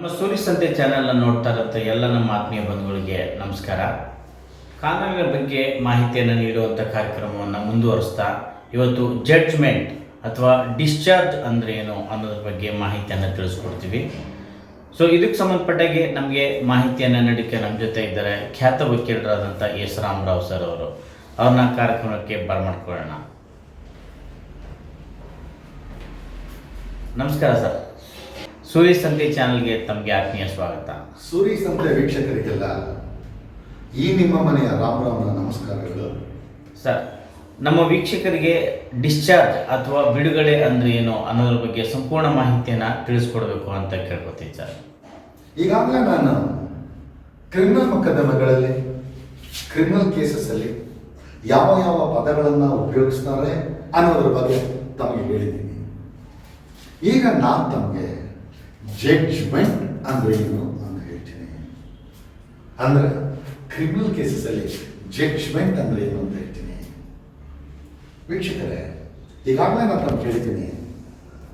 ನಮ್ಮ ಸೂರಿ ಸಂತೆ ಚಾನೆಲ್ನ ನೋಡ್ತಾ ಇರುತ್ತೆ ಎಲ್ಲ ನಮ್ಮ ಆತ್ಮೀಯ ಬಂಧುಗಳಿಗೆ ನಮಸ್ಕಾರ. ಕಾನೂನಿನ ಬಗ್ಗೆ ಮಾಹಿತಿಯನ್ನು ನೀಡುವಂಥ ಕಾರ್ಯಕ್ರಮವನ್ನು ಮುಂದುವರಿಸ್ತಾ ಇವತ್ತು ಜಡ್ಜ್ಮೆಂಟ್ ಅಥವಾ ಡಿಸ್ಚಾರ್ಜ್ ಅಂದರೆ ಏನು ಅನ್ನೋದ್ರ ಬಗ್ಗೆ ಮಾಹಿತಿಯನ್ನು ತಿಳಿಸ್ಕೊಡ್ತೀವಿ. ಸೊ ಇದಕ್ಕೆ ಸಂಬಂಧಪಟ್ಟಾಗೆ ನಮಗೆ ಮಾಹಿತಿಯನ್ನು ನೀಡಕ್ಕೆ ನಮ್ಮ ಜೊತೆ ಇದ್ದಾರೆ ಖ್ಯಾತ ವಕೀಲರಾದಂಥ ಎಸ್ ರಾಮರಾವ್ ಸರ್ ಅವರು. ಅವ್ರನ್ನ ಕಾರ್ಯಕ್ರಮಕ್ಕೆ ಬರಮಾಡ್ಕೊಳ್ಳೋಣ ನಮಸ್ಕಾರ ಸರ್. ಸೂರ್ಯ ಸಂತೆ ಚಾನಲ್ಗೆ ತಮಗೆ ಆತ್ಮೀಯ ಸ್ವಾಗತ. ಸೂರಿ ಸಂತೆ ವೀಕ್ಷಕರಿಗೆಲ್ಲ ಈ ನಿಮ್ಮ ಮನೆಯ ರಾಮರಾಮನ ನಮಸ್ಕಾರಗಳು. ಸರ್ ನಮ್ಮ ವೀಕ್ಷಕರಿಗೆ ಡಿಸ್ಚಾರ್ಜ್ ಅಥವಾ ಬಿಡುಗಡೆ ಅಂದ್ರೆ ಏನು ಅನ್ನೋದ್ರ ಬಗ್ಗೆ ಸಂಪೂರ್ಣ ಮಾಹಿತಿಯನ್ನು ತಿಳಿಸ್ಕೊಡ್ಬೇಕು ಅಂತ ಕೇಳ್ಕೊತೀನಿ ಸರ್. ಈಗಾಗಲೇ ನಾನು ಕ್ರಿಮಿನಲ್ ಮೊಕದ್ದಮೆಗಳಲ್ಲಿ ಕ್ರಿಮಿನಲ್ ಕೇಸಸ್ಸಲ್ಲಿ ಯಾವ ಯಾವ ಪದಗಳನ್ನು ಉಪಯೋಗಿಸ್ತಾರೆ ಅನ್ನೋದ್ರ ಬಗ್ಗೆ ತಮಗೆ ಹೇಳಿದ್ದೀನಿ. ಈಗ ನಾನು ತಮಗೆ ಜಡ್ಜ್ಮೆಂಟ್ ಅಂದ್ರೆ ಏನು ಅಂತ ಹೇಳ್ತೀನಿ. ಅಂದ್ರೆ ಕ್ರಿಮಿನಲ್ ಕೇಸಸ್ಸಲ್ಲಿ ಜಡ್ಜ್ಮೆಂಟ್ ಅಂದ್ರೆ ಏನು ಅಂತ ಹೇಳ್ತೀನಿ. ವೀಕ್ಷಕರೇ, ಈಗಾಗಲೇ ನಾನು ತಮ್ಮ ಹೇಳ್ತೀನಿ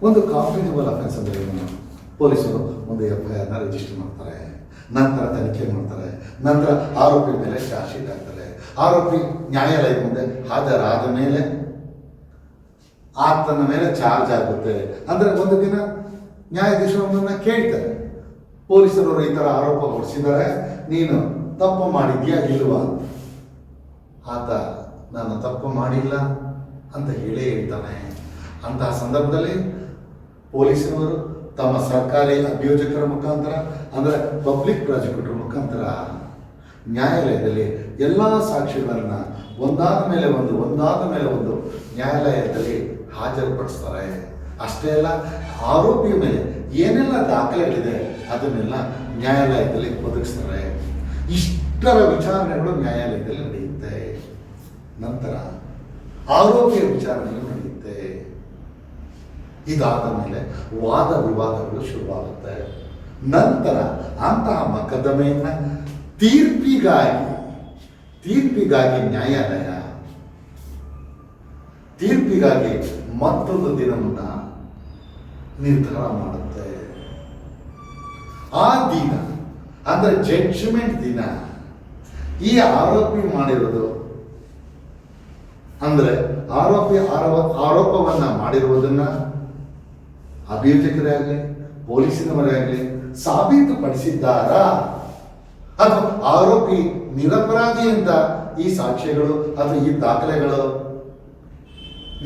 ಒಂದು ಕಾಂಪಿಟೇಬಲ್ ಅಫೆನ್ಸ್ ಅಂದರೆ ಏನು? ಪೊಲೀಸರು ಒಂದು ಎಫ್ ಐ ಆರ್ನ ರಿಜಿಸ್ಟರ್ ಮಾಡ್ತಾರೆ. ನಂತರ ತನಿಖೆ ಮಾಡ್ತಾರೆ. ನಂತರ ಆರೋಪಿ ಮೇಲೆ ಚಾರ್ಜ್ ಶೀಟ್ ಹಾಕ್ತಾರೆ. ಆರೋಪಿ ನ್ಯಾಯಾಲಯದ ಮುಂದೆ ಹಾಜರಾದ ಮೇಲೆ ಆತನ ಮೇಲೆ ಚಾರ್ಜ್ ಆಗುತ್ತೆ. ಅಂದರೆ ಒಂದು ದಿನ ನ್ಯಾಯಾಧೀಶರು ಅವನನ್ನ ಕೇಳ್ತಾರೆ. ಪೊಲೀಸರು ಈ ಥರ ಆರೋಪ ಹೊರಿಸಿದ್ದಾರೆ. ನೀನು ತಪ್ಪು ಮಾಡಿದ್ಯಾ ಇಲ್ವಾ? ಅಂತ ಆತ, ನಾನು ತಪ್ಪು ಮಾಡಿಲ್ಲ ಅಂತ ಹೇಳೇ ಹೇಳ್ತಾನೆ. ಅಂತಹ ಸಂದರ್ಭದಲ್ಲಿ ಪೊಲೀಸರವರು ತಮ್ಮ ಸರ್ಕಾರಿ ಅಭಿಯೋಜಕರ ಮುಖಾಂತರ, ಅಂದರೆ ಪಬ್ಲಿಕ್ ಪ್ರಾಸಿಕ್ಯೂಟರ್ ಮುಖಾಂತರ, ನ್ಯಾಯಾಲಯದಲ್ಲಿ ಎಲ್ಲ ಸಾಕ್ಷಿಗಳನ್ನು ಒಂದಾದ ಮೇಲೆ ಒಂದು, ಒಂದಾದ ಮೇಲೆ ಒಂದು ನ್ಯಾಯಾಲಯದಲ್ಲಿ ಹಾಜರುಪಡಿಸ್ತಾರೆ. ಅಷ್ಟೇ ಅಲ್ಲ, ಆರೋಪಿಯ ಮೇಲೆ ಏನೆಲ್ಲ ದಾಖಲೆಗಳಿದೆ, ಅದನ್ನೆಲ್ಲ ನ್ಯಾಯಾಲಯದಲ್ಲಿ ಒದಗಿಸ್ತಾರೆ. ಇಷ್ಟರ ವಿಚಾರಣೆಗಳು ನ್ಯಾಯಾಲಯದಲ್ಲಿ ನಡೆಯುತ್ತೆ. ನಂತರ ಆರೋಪಿಯ ವಿಚಾರಣೆಗಳು ನಡೆಯುತ್ತೆ. ಇದಾದ ಮೇಲೆ ವಾದ ವಿವಾದಗಳು ಶುರುವಾಗುತ್ತೆ. ನಂತರ ಅಂತಹ ಮೊಕದ್ದಮೆಯನ್ನ ತೀರ್ಪಿಗಾಗಿ ತೀರ್ಪಿಗಾಗಿ ನ್ಯಾಯಾಲಯ, ತೀರ್ಪಿಗಾಗಿ ಮತ್ತೊಂದು ದಿನವನ್ನ ನಿರ್ಧಾರ ಮಾಡುತ್ತೆ. ಆ ದಿನ, ಅಂದ್ರೆ ಜಡ್ಜ್ಮೆಂಟ್ ದಿನ, ಈ ಆರೋಪಿ ಮಾಡಿರೋದು, ಅಂದ್ರೆ ಆರೋಪಿ ಆರೋಪ ಆರೋಪವನ್ನ ಮಾಡಿರುವುದನ್ನ ಅಭಿಯೋಜಕರೇ ಆಗಲಿ, ಪೊಲೀಸಿನವರೇ ಆಗಲಿ ಸಾಬೀತುಪಡಿಸಿದ್ದಾರಾ? ಅಥವಾ ಆರೋಪಿ ನಿರಪರಾಧಿ ಅಂತ ಈ ಸಾಕ್ಷ್ಯಗಳು ಅಥವಾ ಈ ದಾಖಲೆಗಳು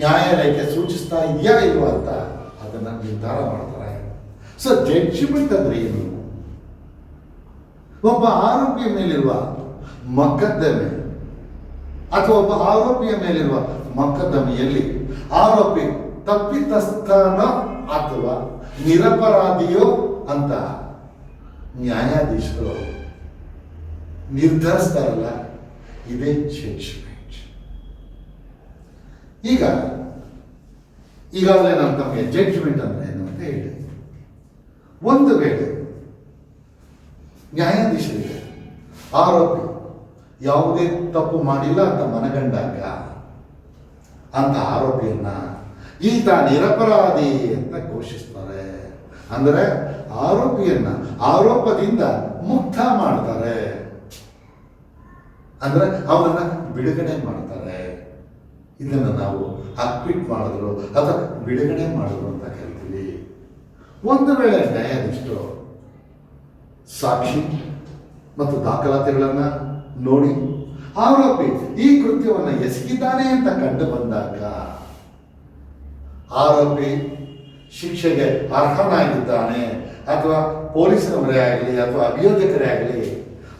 ನ್ಯಾಯಾಲಯಕ್ಕೆ ಸೂಚಿಸ್ತಾ ಇದೆಯಾ ಇಲ್ವಾ ಅಂತ ಅದನ್ನ ನಿರ್ಧಾರ ಮಾಡ್ತಾರೆ. ಸೊ ಜಡ್ಜ್ಮೆಂಟ್ ಅಂದ್ರೆ ಏನು? ಒಬ್ಬ ಆರೋಪಿಯ ಮೇಲಿರುವ ಮೊಕದ್ದಮೆ ಅಥವಾ ಒಬ್ಬ ಆರೋಪಿಯ ಮೇಲಿರುವ ಮೊಕದ್ದಮೆಯಲ್ಲಿ ಆರೋಪಿ ತಪ್ಪಿತಸ್ಥನ ಅಥವಾ ನಿರಪರಾಧಿಯೋ ಅಂತ ನ್ಯಾಯಾಧೀಶರು ನಿರ್ಧರಿಸ್ತಾರಲ್ಲ, ಇದೇ ಜಡ್ಜ್ಮೆಂಟ್ ಈಗ ಈಗಾಗಲೇ ನಾನು ತಮಗೆ ಜಡ್ಜ್ಮೆಂಟ್ ಅಂದ್ರೆ ಏನು ಅಂತ ಹೇಳಿದೆ. ಒಂದು ವೇಳೆ ನ್ಯಾಯಾಧೀಶರಿಗೆ ಆರೋಪಿ ಯಾವುದೇ ತಪ್ಪು ಮಾಡಿಲ್ಲ ಅಂತ ಮನಗಂಡಾಗ ಅಂತ ಆರೋಪಿಯನ್ನ ಈತ ನಿರಪರಾಧಿ ಅಂತ ಘೋಷಿಸ್ತಾರೆ. ಅಂದರೆ ಆರೋಪಿಯನ್ನ ಆರೋಪದಿಂದ ಮುಕ್ತ ಮಾಡ್ತಾರೆ. ಅಂದ್ರೆ ಅವನ್ನ ಬಿಡುಗಡೆ ಮಾಡ್ತಾರೆ. ಇದನ್ನು ನಾವು ಅಕ್ವಿಟ್ ಮಾಡಿದ್ರು ಅಥವಾ ಬಿಡುಗಡೆ ಮಾಡಿದ್ರು ಅಂತ ಕರಿತೀವಿ. ಒಂದು ವೇಳೆ ನ್ಯಾಯಾಧೀಶರು ಸಾಕ್ಷಿ ಮತ್ತು ದಾಖಲಾತಿಗಳನ್ನು ನೋಡಿ ಆರೋಪಿ ಈ ಕೃತ್ಯವನ್ನು ಎಸಗಿದ್ದಾನೆ ಅಂತ ಕಂಡು ಬಂದಾಗ ಆರೋಪಿ ಶಿಕ್ಷೆಗೆ ಅರ್ಹನಾಗಿದ್ದಾನೆ ಅಥವಾ ಪೊಲೀಸರವರೇ ಆಗಲಿ ಅಥವಾ ಅಭಿಯೋಜಕರೇ ಆಗಲಿ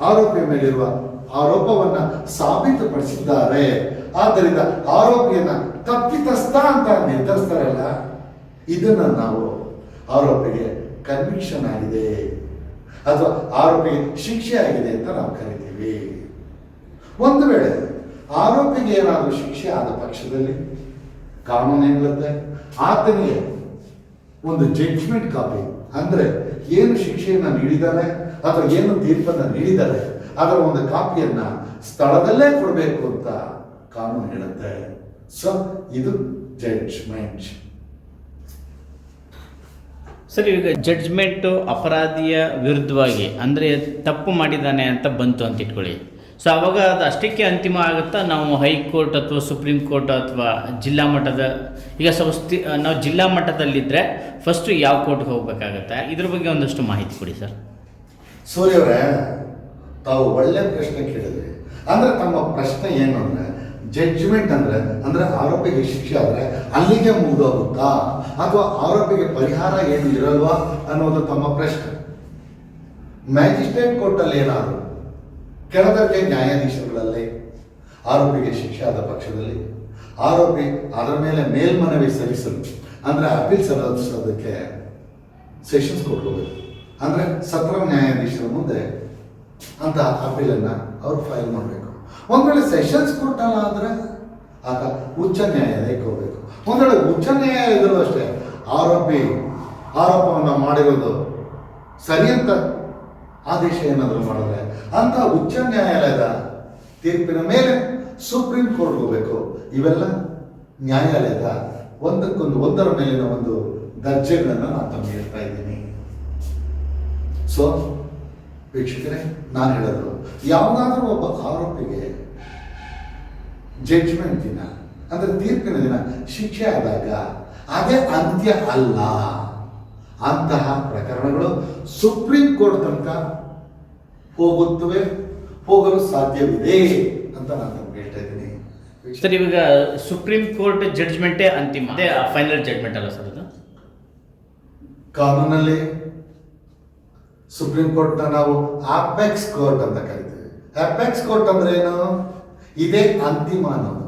ಆರೋಪಿಯ ಮೇಲಿರುವ ಆರೋಪವನ್ನು ಸಾಬೀತುಪಡಿಸಿದ್ದಾರೆ ಆದ್ದರಿಂದ ಆರೋಪಿಯನ್ನ ತಪ್ಪಿತಸ್ಥ ಅಂತ ನಿರ್ಧರಿಸ್ತಾರಲ್ಲ, ಇದನ್ನ ನಾವು ಆರೋಪಿಗೆ ಕನ್ವಿಕ್ಷನ್ ಆಗಿದೆ ಅಥವಾ ಆರೋಪಿಗೆ ಶಿಕ್ಷೆ ಆಗಿದೆ ಅಂತ ನಾವು ಕರಿತೀವಿ. ಒಂದು ವೇಳೆ ಆರೋಪಿಗೆ ಏನಾದರೂ ಶಿಕ್ಷೆ ಆದ ಪಕ್ಷದಲ್ಲಿ ಕಾನೂನು ಹೇಳುತ್ತೆ, ಆತನಿಗೆ ಒಂದು ಜಡ್ಜ್ಮೆಂಟ್ ಕಾಪಿ ಅಂದ್ರೆ ಏನು ಶಿಕ್ಷೆಯನ್ನ ನೀಡಿದ್ದಾರೆ ಅಥವಾ ಏನು ತೀರ್ಪನ್ನ ನೀಡಿದ್ದಾರೆ ಅದರ ಒಂದು ಕಾಪಿಯನ್ನ ಸ್ಥಳದಲ್ಲೇ ಕೊಡಬೇಕು ಅಂತ ಕಾನೂನು ಹೇಳುತ್ತೆ. ಸೊ ಇದು ಜಡ್ಜ್ಮೆಂಟ್ ಸರ್ ಈಗ ಜಡ್ಜ್ಮೆಂಟು ಅಪರಾಧಿಯ ವಿರುದ್ಧವಾಗಿ ಅಂದರೆ ತಪ್ಪು ಮಾಡಿದ್ದಾನೆ ಅಂತ ಬಂತು ಅಂತ ಇಟ್ಕೊಳ್ಳಿ. ಸೊ ಅವಾಗ ಅದು ಅಷ್ಟಕ್ಕೆ ಅಂತಿಮ ಆಗುತ್ತಾ? ನಾವು ಹೈಕೋರ್ಟ್ ಅಥವಾ ಸುಪ್ರೀಂ ಕೋರ್ಟ್ ಅಥವಾ ಜಿಲ್ಲಾ ಮಟ್ಟದ ಈಗ ಸಂಸ್ಥೆ ನಾವು ಜಿಲ್ಲಾ ಮಟ್ಟದಲ್ಲಿದ್ದರೆ ಫಸ್ಟು ಯಾವ ಕೋರ್ಟ್ಗೆ ಹೋಗ್ಬೇಕಾಗತ್ತೆ? ಇದ್ರ ಬಗ್ಗೆ ಒಂದಷ್ಟು ಮಾಹಿತಿ ಕೊಡಿ ಸರ್. ಸೂರ್ಯವರೇ ತಾವು ಒಳ್ಳೆ ಪ್ರಶ್ನೆ ಕೇಳಿದ್ರಿ. ಅಂದರೆ ತಮ್ಮ ಪ್ರಶ್ನೆ ಏನು ಅಂದ್ರೆ ಜಡ್ಜ್ಮೆಂಟ್ ಅಂದರೆ ಅಂದರೆ ಆರೋಪಿಗೆ ಶಿಕ್ಷೆ ಆದರೆ ಅಲ್ಲಿಗೆ ಮುಗಿದೋಗುತ್ತಾ? ಅಥವಾ ಆರೋಪಿಗೆ ಪರಿಹಾರ ಏನು ಇರಲ್ವಾ ಅನ್ನೋದು ತಮ್ಮ ಪ್ರಶ್ನೆ. ಮ್ಯಾಜಿಸ್ಟ್ರೇಟ್ ಕೋರ್ಟಲ್ಲಿ ಏನಾದರೂ ಕೆಳದರ್ಜೆ ನ್ಯಾಯಾಧೀಶರುಗಳಲ್ಲಿ ಆರೋಪಿಗೆ ಶಿಕ್ಷೆ ಆದ ಪಕ್ಷದಲ್ಲಿ ಆರೋಪಿ ಅದರ ಮೇಲೆ ಮೇಲ್ಮನವಿ ಸಲ್ಲಿಸಲು, ಅಂದರೆ ಅಪೀಲ್ ಸಲ್ಲಿಸೋದಕ್ಕೆ ಸೆಷನ್ಸ್ ಕೊಟ್ಕೋಬೇಕು. ಅಂದರೆ ಸತ್ರ ನ್ಯಾಯಾಧೀಶರ ಮುಂದೆ ಅಂತ ಅಪೀಲನ್ನು ಅವ್ರು ಫೈಲ್ ಮಾಡಬೇಕು. ಒಂದ್ ವೇಳೆ ಸೆಷನ್ಸ್ ಕೊಟ್ಟಲ್ಲ ಅಂದರೆ ಆತ ಉಚ್ಚ ನ್ಯಾಯಾಲಯಕ್ಕೆ ಹೋಗಬೇಕು. ಒಂದ್ ವೇಳೆ ಉಚ್ಚ ನ್ಯಾಯಾಲಯದಲ್ಲೂ ಅಷ್ಟೇ ಆರೋಪಿ ಆರೋಪವನ್ನು ಮಾಡಿರೋದು ಸರಿ ಅಂತ ಆದೇಶ ಏನಾದರೂ ಮಾಡಿದ್ರೆ ಅಂತ ಉಚ್ಚ ನ್ಯಾಯಾಲಯದ ತೀರ್ಪಿನ ಮೇಲೆ ಸುಪ್ರೀಂ ಕೋರ್ಟ್ ಹೋಗಬೇಕು. ಇವೆಲ್ಲ ನ್ಯಾಯಾಲಯದ ಒಂದಕ್ಕೊಂದು ಒಂದರ ಮೇಲಿನ ಒಂದು ದರ್ಜೆಗಳನ್ನು ನಾನು ತಮ್ಮ ಹೇಳ್ತಾ ಇದ್ದೀನಿ. ಸೊ ವೀಕ್ಷಕರೇ ನಾನು ಹೇಳೋದು ಯಾವುದಾದ್ರೂ ಒಬ್ಬ ಆರೋಪಿಗೆ ಜಡ್ಜ್ಮೆಂಟ್ ದಿನ ಅಂದರೆ ತೀರ್ಪಿನ ದಿನ ಶಿಕ್ಷೆ ಆದಾಗ ಅದೇ ಅಂತ್ಯ ಅಲ್ಲ. ಅಂತಹ ಪ್ರಕರಣಗಳು ಸುಪ್ರೀಂ ಕೋರ್ಟ್ ತನಕ ಹೋಗುತ್ತವೆ ಹೋಗಲು ಸಾಧ್ಯವಿದೆ ಅಂತ ನಾನು ತಮ್ಗೆ ಹೇಳ್ತಾ ಇದ್ದೀನಿ. ಸರ್ ಇವಾಗ ಸುಪ್ರೀಂ ಕೋರ್ಟ್ ಜಡ್ಜ್ಮೆಂಟೇ ಅಂತಿಮ ಅದೇ ಫೈನಲ್ ಜಡ್ಜ್ಮೆಂಟ್ ಅಲ್ಲ ಸರ್ ಅದು? ಕಾನೂನಲ್ಲಿ ಸುಪ್ರೀಂ ಕೋರ್ಟ್ನ ನಾವು ಅಪೆಕ್ಸ್ ಕೋರ್ಟ್ ಅಂತ ಕರಿತೀವಿ. ಅಪೆಕ್ಸ್ ಕೋರ್ಟ್ ಅಂದ್ರೆ ಏನು? ಇದೇ ಅಂತಿಮ ಅನ್ನೋದು.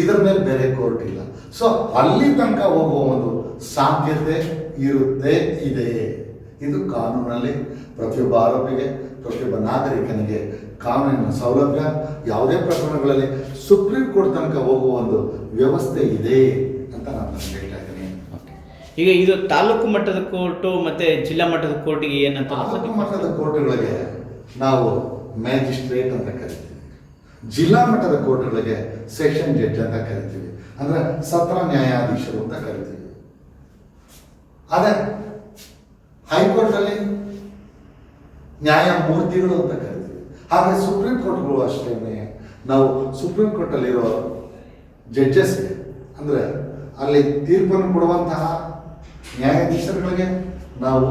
ಇದರ ಮೇಲೆ ಬೇರೆ ಕೋರ್ಟ್ ಇಲ್ಲ. ಸೊ ಅಲ್ಲಿ ತನಕ ಹೋಗುವ ಒಂದು ಸಾಧ್ಯತೆ ಇರುತ್ತೆ, ಇದೆ. ಇದು ಕಾನೂನಲ್ಲಿ ಪ್ರತಿಯೊಬ್ಬ ಆರೋಪಿಗೆ, ಪ್ರತಿಯೊಬ್ಬ ನಾಗರಿಕನಿಗೆ ಕಾನೂನಿನ ಸೌಲಭ್ಯ, ಯಾವುದೇ ಪ್ರಕರಣಗಳಲ್ಲಿ ಸುಪ್ರೀಂ ಕೋರ್ಟ್ ತನಕ ಹೋಗುವ ಒಂದು ವ್ಯವಸ್ಥೆ ಇದೆ ಅಂತ ನಾನು ಹೇಳ್ತಾ ಇದ್ದೀನಿ. ಈಗ ಇದು ತಾಲೂಕು ಮಟ್ಟದ ಕೋರ್ಟು ಮತ್ತೆ ಜಿಲ್ಲಾ ಮಟ್ಟದ ಕೋರ್ಟಿಗೆ ಏನಂತ ತಾಲೂಕು ಮಟ್ಟದ ಕೋರ್ಟ್ಗಳಿಗೆ ನಾವು ಮ್ಯಾಜಿಸ್ಟ್ರೇಟ್ ಅಂತ ಕರಿತೀವಿ. ಜಿಲ್ಲಾ ಮಟ್ಟದ ಕೋರ್ಟ್ಗಳಿಗೆ ಸೆಷನ್ ಜಡ್ಜ್ ಅಂತ ಕರಿತೀವಿ. ಅಂದ್ರೆ ಸತ್ರ ನ್ಯಾಯಾಧೀಶರು ಅಂತ ಕರಿತೀವಿ. ಅದೇ ಹೈಕೋರ್ಟ್ ಅಲ್ಲಿ ನ್ಯಾಯಮೂರ್ತಿಗಳು ಅಂತ ಕರಿತೀವಿ. ಹಾಗೆ ಸುಪ್ರೀಂ ಕೋರ್ಟ್ಗಳು ಅಷ್ಟೇನೆ. ನಾವು ಸುಪ್ರೀಂ ಕೋರ್ಟ್ ಅಲ್ಲಿರೋ ಜಡ್ಜಸ್ಗೆ ಅಂದ್ರೆ ಅಲ್ಲಿ ತೀರ್ಪನ್ನು ಕೊಡುವಂತಹ ನ್ಯಾಯಾಧೀಶರುಗಳಿಗೆ ನಾವು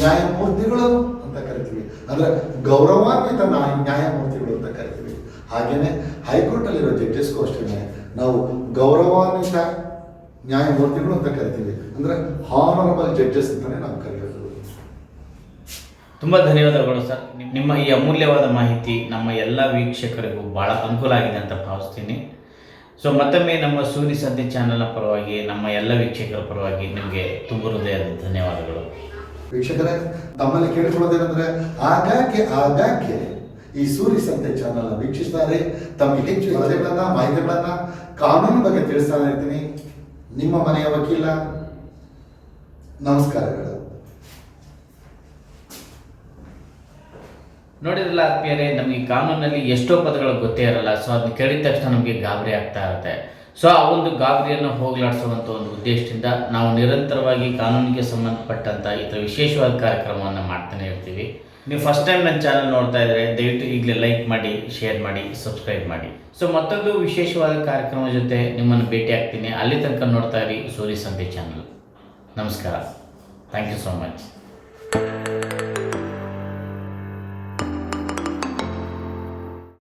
ನ್ಯಾಯಮೂರ್ತಿಗಳು ಅಂತ ಕರಿತೀವಿ. ಅಂದ್ರೆ ಗೌರವಾನ್ವಿತ ನ್ಯಾಯ ನ್ಯಾಯಮೂರ್ತಿಗಳು ಅಂತ ಕರಿತೀವಿ. ಹಾಗೇನೆ ಹೈಕೋರ್ಟ್ ಅಲ್ಲಿರೋ ಜಡ್ಜಸ್ಗೂ ಅಷ್ಟೇ ನಾವು ಗೌರವಾನ್ವಿತ ನ್ಯಾಯಮೂರ್ತಿಗಳು ಅಂತ ಕರಿತೀವಿ. ಅಂದ್ರೆ ಹಾನರಬಲ್ ಜಡ್ಜಸ್ ಅಂತಾನೆ ನಾವು ಕರೆಯೋದು. ತುಂಬ ಧನ್ಯವಾದಗಳು ಸರ್. ನಿಮ್ಮ ಈ ಅಮೂಲ್ಯವಾದ ಮಾಹಿತಿ ನಮ್ಮ ಎಲ್ಲ ವೀಕ್ಷಕರಿಗೂ ಭಾಳ ಅನುಕೂಲ ಆಗಿದೆ ಅಂತ ಭಾವಿಸ್ತೀನಿ. ಸೊ ಮತ್ತೊಮ್ಮೆ ನಮ್ಮ ಸೂರಿ ಸಂತೆ ಚಾನಲ್ನ ಪರವಾಗಿ, ನಮ್ಮ ಎಲ್ಲ ವೀಕ್ಷಕರ ಪರವಾಗಿ ನಿಮಗೆ ತುಂಬ ಹೃದಯದ ಧನ್ಯವಾದಗಳು. ವೀಕ್ಷಕರೇ, ತಮ್ಮಲ್ಲಿ ಕೇಳಿಕೊಳ್ಳೋದೇನೆಂದರೆ ಆಗಾಗ್ಗೆ ಆಗಾಗ್ಗೆ ಈ ಸೂರಿ ಸಂತೆ ಚಾನೆಲ್ ವೀಕ್ಷಿಸ್ತಾರೆ. ತಮ್ಮ ಹೆಚ್ಚು ಸಲಹೆಗಳನ್ನು ಮಾಹಿತಿಗಳನ್ನು ಕಾನೂನು ಬಗ್ಗೆ ತಿಳಿಸ್ತಾ ಇರ್ತೀನಿ. ನಿಮ್ಮ ಮನೆಯ ವಕೀಲ, ನಮಸ್ಕಾರಗಳು. ನೋಡಿದ್ರಲ್ಲ ಆತ್ಮೀಯರೇ, ನಮಗೆ ಕಾನೂನಲ್ಲಿ ಎಷ್ಟೋ ಪದಗಳು ಗೊತ್ತೇ ಇರಲ್ಲ. ಸೊ ಅದನ್ನ ಕೇಳಿದ ತಕ್ಷಣ ನಮಗೆ ಗಾಬರಿ ಆಗ್ತಾ ಇರುತ್ತೆ. ಸೊ ಆ ಒಂದು ಗಾಬರಿಯನ್ನು ಹೋಗಲಾಡಿಸುವಂಥ ಒಂದು ಉದ್ದೇಶದಿಂದ ನಾವು ನಿರಂತರವಾಗಿ ಕಾನೂನಿಗೆ ಸಂಬಂಧಪಟ್ಟಂಥ ಈ ಥರ ವಿಶೇಷವಾದ ಕಾರ್ಯಕ್ರಮವನ್ನು ಮಾಡ್ತಾನೆ ಇರ್ತೀವಿ. ನೀವು ಫಸ್ಟ್ ಟೈಮ್ ನನ್ನ ಚಾನಲ್ ನೋಡ್ತಾ ಇದ್ದರೆ ದಯವಿಟ್ಟು ಈಗಲೇ ಲೈಕ್ ಮಾಡಿ ಶೇರ್ ಮಾಡಿ ಸಬ್ಸ್ಕ್ರೈಬ್ ಮಾಡಿ. ಸೊ ಮತ್ತೊಂದು ವಿಶೇಷವಾದ ಕಾರ್ಯಕ್ರಮ ಜೊತೆ ನಿಮ್ಮನ್ನು ಭೇಟಿ ಆಗ್ತೀನಿ. ಅಲ್ಲಿ ತನಕ ನೋಡ್ತಾ ಇರಿ. ಸೂರಿ ಸಂತೆ ಚಾನಲ್ ನಮಸ್ಕಾರ. Thank you so much